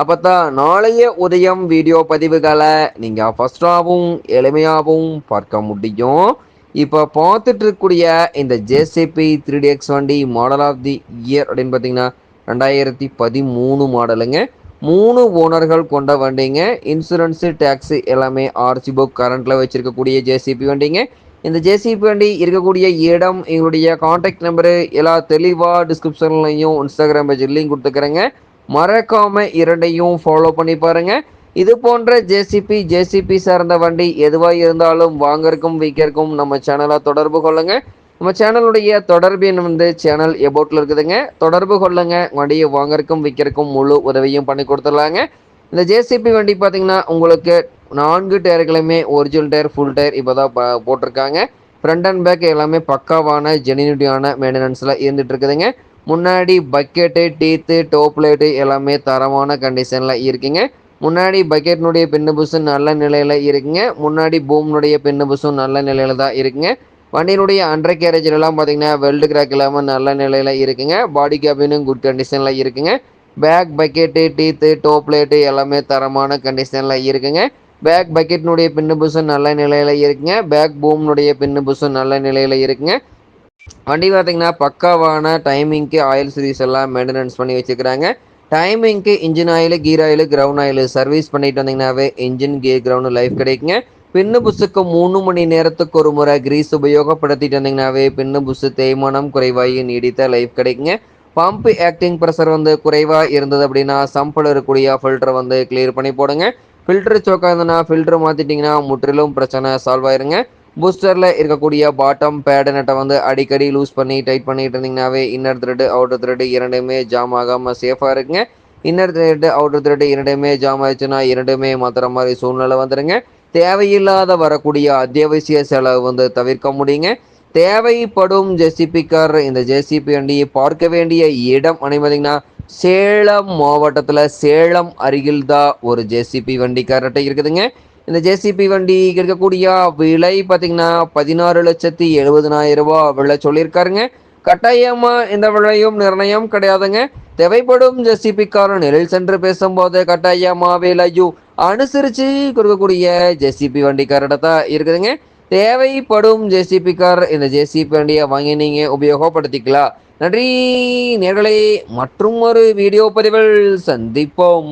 அப்போ தான் நாளைய உதயம் வீடியோ பதிவுகளை நீங்கள் ஃபஸ்ட்டாகவும் எளிமையாகவும் பார்க்க முடியும். இப்போ பார்த்துட்டு இருக்கக்கூடிய இந்த ஜேசிபி த்ரீ எக்ஸ் வண்டி மாடல் ஆஃப் தி இயர் அப்படின்னு பார்த்தீங்கன்னா ரெண்டாயிரத்தி பதிமூணு மாடலுங்க. மூணு ஓனர்கள் கொண்ட வண்டிங்க. இன்சூரன்ஸு டேக்ஸு எல்லாமே ஆர்சி புக் கரண்ட்டில் வச்சுருக்கக்கூடிய ஜேசிபி வண்டிங்க. இந்த ஜேசிபி வண்டி இருக்கக்கூடிய இடம் எங்களுடைய காண்டாக்ட் நம்பரு எல்லா தெளிவாக டிஸ்கிரிப்ஷன்லையும் இன்ஸ்டாகிராம் பேஜ் லிங்க் கொடுத்துக்கிறேங்க. மறக்காம இரண்டையும் ஃபாலோ பண்ணி பாருங்க. இது போன்ற ஜேசிபி ஜேசிபி சார்ந்த வண்டி எதுவாக இருந்தாலும் வாங்கறக்கும் விற்கிறக்கும் நம்ம சேனலை தொடர்பு கொள்ளுங்க. நம்ம சேனலுடைய தொடர்பு எண் வந்து சேனல் எபோட்டில் இருக்குதுங்க. தொடர்பு கொள்ளுங்க. வண்டியை வாங்கறக்கும் விற்கிறக்கும் முழு உதவியும் பண்ணி கொடுத்துடலாங்க. இந்த ஜேசிபி வண்டி பார்த்தீங்கன்னா உங்களுக்கு நான்கு டயர்களுமே ஒரிஜினல் டயர் ஃபுல் டயர் இப்போ தான் போட்டிருக்காங்க. ஃப்ரண்ட் அண்ட் பேக் எல்லாமே பக்காவான ஜெனினிட்டியான மெயின்டெனன்ஸில் இருந்துட்டு இருக்குதுங்க. முன்னாடி பக்கெட்டு டீத்து டோப் லைட்டு எல்லாமே தரமான கண்டிஷனில் இருக்குங்க. முன்னாடி பக்கெட்னுடைய பின்னு புஷும் நல்ல நிலையில் இருக்குங்க. முன்னாடி பூம்னுடைய பின்னு புஷும் நல்ல நிலையில் தான் இருக்குங்க. வண்டியினுடைய அண்டர் கேரேஜ்லாம் பார்த்தீங்கன்னா வெல்டு கிராக் இல்லாமல் நல்ல நிலையில் இருக்குங்க. பாடி கேபினும் குட் கண்டிஷனில் இருக்குங்க. Back bucket teeth dope light எல்லாமே தரமான கண்டிஷனில் இருக்குங்க. பேக் பக்கெட்னுடைய பின்னு புஷும் நல்ல நிலையில் இருக்குங்க. பேக் பூம்னுடைய பின்னு புஷும் நல்ல நிலையில் இருக்குங்க. வண்டி பார்த்தீங்கன்னா பக்காவான டைமிங்க்கு ஆயில் சீரீஸ் எல்லாம் மெயின்டெனன்ஸ் பண்ணி வச்சுக்கிறாங்க. டைமிங்க்கு engine oil gear oil ground oil service பண்ணிட்டு வந்தீங்கன்னாவே இன்ஜின் கீர் கிரவுண்டு லைஃப் கிடைக்குங்க. பின்னு புஸ்ஸுக்கு மூணு மணி நேரத்துக்கு ஒரு முறை கிரீஸ் உபயோகப்படுத்திட்டு வந்தீங்கன்னாவே பின்னு புஸ்ஸு தேய்மானம் குறைவாகி நீடித்த லைஃப் கிடைக்குங்க. பம்ப் ஆக்டிங் ப்ரெஷர் வந்து குறைவாக இருந்தது அப்படின்னா சம்பில் இருக்கக்கூடிய ஃபில்டரை வந்து கிளியர் பண்ணி போடுங்க. ஃபில்டர் சோக்காக இருந்ததுன்னா ஃபில்டர் மாற்றிட்டிங்கன்னா முற்றிலும் பிரச்சனை சால்வ் ஆயிருங்க. பூஸ்டரில் இருக்கக்கூடிய பாட்டம் பேடு நட்டை வந்து அடிக்கடி லூஸ் பண்ணி டைட் பண்ணிட்டு இருந்தீங்கன்னாவே இன்னர் த்ரெட்டு அவுட்டர் த்ரெட்டு இரண்டுமே ஜாம் ஆகாமல் சேஃபாக இருக்குங்க இன்னர் த்ரெட்டு அவுட்டர் த்ரெட்டு இரண்டுமே ஜாம் ஆயிடுச்சுன்னா இரண்டுமே மாத்திர மாதிரி சூழ்நிலை வந்துடுங்க தேவையில்லாத வரக்கூடிய அத்தியாவசிய செலவு வந்து தவிர்க்க முடியுங்க. தேவைப்படும் ஜெசிபிக்கார் இந்த ஜேசிபி வண்டியை பார்க்க வேண்டிய இடம் அனைவதிங்கன்னா சேலம் மாவட்டத்தில் சேலம் அருகில் தான் ஒரு ஜேசிபி வண்டி இருக்குதுங்க. இந்த ஜேசிபி வண்டி இருக்கக்கூடிய விலை பார்த்தீங்கன்னா பதினாறு லட்சத்தி எழுபதினாயிரம் ரூபாய் விலை சொல்லியிருக்காருங்க. கட்டாயமா இந்த விலையும் நிர்ணயம் கிடையாதுங்க. தேவைப்படும் ஜெசிபி கார் சென்று பேசும்போது கட்டாயமா விலையும் அனுசரித்து கொடுக்கக்கூடிய ஜெசிபி வண்டிக்காரட தான் இருக்குதுங்க. தேவைப்படும் ஜேசிபிக்கார் இந்த ஜேசிபி வண்டியை வாங்கி நீங்கள் உபயோகப்படுத்திக்கலாம். நன்றி நேரலை மற்றும் ஒரு வீடியோ பதிவில் சந்திப்போம்.